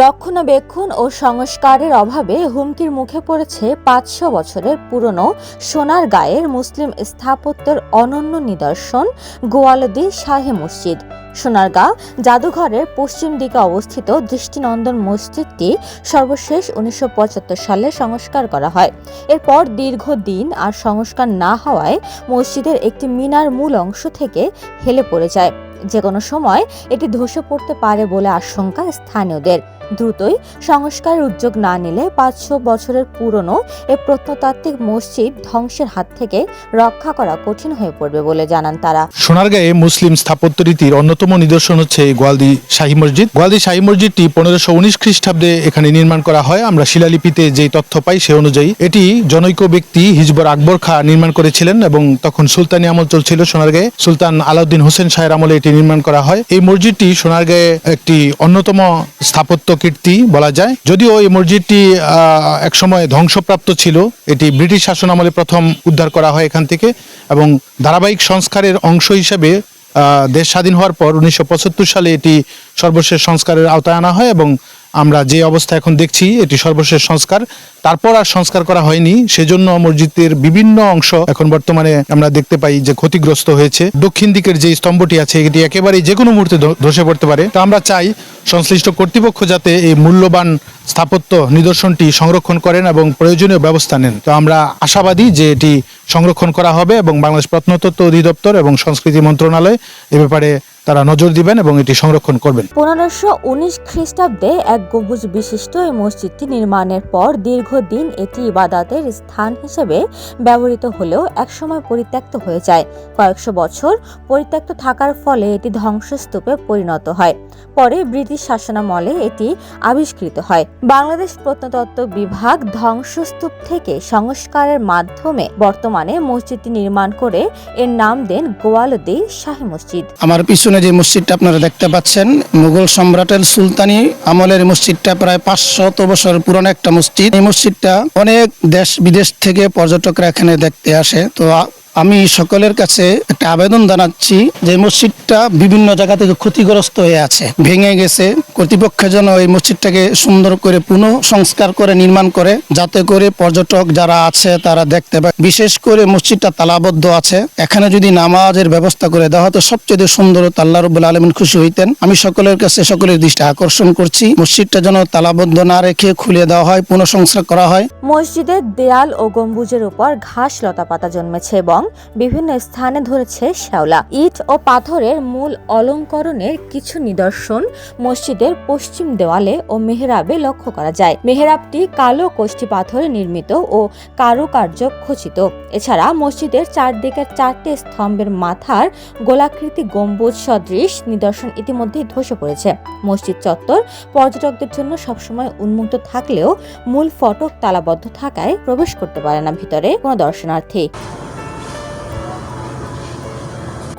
রক্ষণাবেক্ষণ ও সংস্কারের অভাবে হুমকির মুখে পড়েছে পাঁচশো বছরের পুরনো সোনার গায়ের মুসলিম স্থাপত্যের অনন্য নিদর্শন গোয়ালদি শাহে মসজিদ। সোনারগাঁ জাদুঘরের পশ্চিম দিকে অবস্থিত দৃষ্টিনন্দন মসজিদটি সর্বশেষ উনিশশো পঁচাত্তর সালে সংস্কার করা হয়। এরপর দীর্ঘদিন আর সংস্কার না হওয়ায় মসজিদের একটি মিনার মূল অংশ থেকে হেলে পড়ে যায়। যে কোনো সময় এটি ধসে পড়তে পারে বলে আশঙ্কা স্থানীয়দের। দ্রুতই সংস্কারের উদ্যোগ না নিলে পাঁচশো বছরের পুরনো এ প্রত্নতাত্ত্বিক মসজিদ ধ্বংসের হাত থেকে রক্ষা করা কঠিন হয়ে পড়বে বলে জানান তারা। সোনারগাঁয়ে মুসলিম স্থাপত্য রীতির অন্যতম নিদর্শন হচ্ছে গোয়ালদি শাহী মসজিদ। গোয়ালদি শাহী মসজিদটি পনেরোশো উনিশ খ্রিস্টাব্দে এখানে নির্মাণ করা হয়। আমরা শিলালিপিতে যে তথ্য পাই সে অনুযায়ী এটি জনৈক ব্যক্তি হিজবর আকবর খা নির্মাণ করেছিলেন এবং তখন সুলতানি আমল চলছিল সোনারগাঁয়ে। সুলতান আলাউদ্দিন হোসেন শাহের আমলে এটি নির্মাণ করা হয়। এই মসজিদটি সোনারগাঁয়ে একটি অন্যতম স্থাপত্য কীর্তি বলা যায়। যদিও এই মসজিদটি একসময় ধ্বংসপ্রাপ্ত ছিল, এটি ব্রিটিশ শাসন আমলে প্রথম উদ্ধার করা হয় এখান থেকে এবং ধারাবাহিক সংস্কারের অংশ হিসেবে দেশ স্বাধীন হওয়ার পর উনিশশো পঁচাত্তর সালে এটি সর্বশেষ সংস্কারের আওতায় আনা হয় এবং আমরা যে অবস্থা এখন দেখছি, এটি সর্বশেষ সংস্কার। তারপর আর সংস্কার করা হয়নি। সেজন্য মসজিদের বিভিন্ন অংশ এখন বর্তমানে আমরা দেখতে পাই যে ক্ষতিগ্রস্ত হয়েছে। দক্ষিণ দিকের যে স্তম্ভটি আছে, এটি একেবারেই যে কোনো মুহূর্তে ধসে পড়তে পারে। তো আমরা চাই সংশ্লিষ্ট কর্তৃপক্ষ যাতে এই মূল্যবান স্থাপত্য নিদর্শনটি সংরক্ষণ করেন এবং প্রয়োজনীয় ব্যবস্থা নেন। তো আমরা আশাবাদী যে এটি সংরক্ষণ করা হবে এবং বাংলাদেশ প্রত্নতত্ত্ব অধিদপ্তর এবং সংস্কৃতি মন্ত্রণালয় এ ব্যাপারে তারা নজর দিবেন এবং এটি সংরক্ষণ করবেন। পনেরোশো উনিশ খ্রিস্টাব্দে এক গম্বুজ বিশিষ্ট এই মসজিদটি নির্মাণের পর দীর্ঘদিন এটি ইবাদাতের স্থান হিসেবে ব্যবহৃত হলেও একসময় পরিত্যক্ত হয়ে যায়। কয়েকশো বছর পরিত্যক্ত থাকার ফলে এটি ধ্বংসস্তূপে পরিণত হয়। পরে ব্রিটিশ শাসনামলে এটি আবিষ্কৃত হয়। বাংলাদেশ প্রত্নতত্ত্ব বিভাগ ধ্বংসস্তূপ থেকে সংস্কারের মাধ্যমে বর্তমানে মসজিদটি নির্মাণ করে এর নাম দেন গোয়ালদি শাহী মসজিদ। আমার পিছনে যে মসজিদটা আপনারা দেখতে পাচ্ছেন, মুঘল সম্রাটের সুলতানি আমলের মসজিদটা প্রায় পাঁচশত বছর পুরনো একটা মসজিদ। এই মসজিদটা অনেক দেশ বিদেশ থেকে পর্যটকরা এখানে দেখতে আসে। তো আমি সকলের কাছে একটা আবেদন জানাচ্ছি যে মসজিদটা বিভিন্ন জায়গা থেকে ক্ষতিগ্রস্ত হয়ে আছে। ভেঙে গেছে। কর্তৃপক্ষের জন্য এই মসজিদটাকে সুন্দর করে পুনঃ সংস্কার করে নির্মাণ করে, যাতে করে পর্যটক যারা আছে তারা দেখতে পায়। বিশেষ করে মসজিদটা তালাবদ্ধ আছে। এখানে যদি নামাজের ব্যবস্থা করে দেওয়া হতো, সবচেয়ে সুন্দর তাল্লা রবুল্লা আলমিন খুশি হইতেন। আমি সকলের কাছে সকলের দৃষ্টি আকর্ষণ করছি। মসজিদটা যেন তালাবদ্ধ না রেখে খুলে দেওয়া হয় পুনঃ সংস্কার করা হয়। মসজিদের দেয়াল ও গম্বুজের উপর ঘাস লতা পাতা জন্মেছে এবং বিভিন্ন স্থানে ধরেছে শ্যাওলা। ইট ও পাথরের মূল অলঙ্করণের কিছু নিদর্শন মসজিদের পশ্চিম দেওয়ালে ও মেহরাবে লক্ষ্য করা যায়। মেহরাবটি কালো কোষ্ঠী পাথরে নির্মিত ও কারুকার্য খচিত। এছাড়া মসজিদের চারদিকের চারটি স্তম্ভের মাথার গোলাকৃতি গম্বুজ সদৃশ নিদর্শন ইতিমধ্যেই ধসে পড়েছে। মসজিদ চত্বর পর্যটকদের জন্য সবসময় উন্মুক্ত থাকলেও মূল ফটক তালাবদ্ধ থাকায় প্রবেশ করতে পারে না ভিতরে। কোনো দর্শনার্থী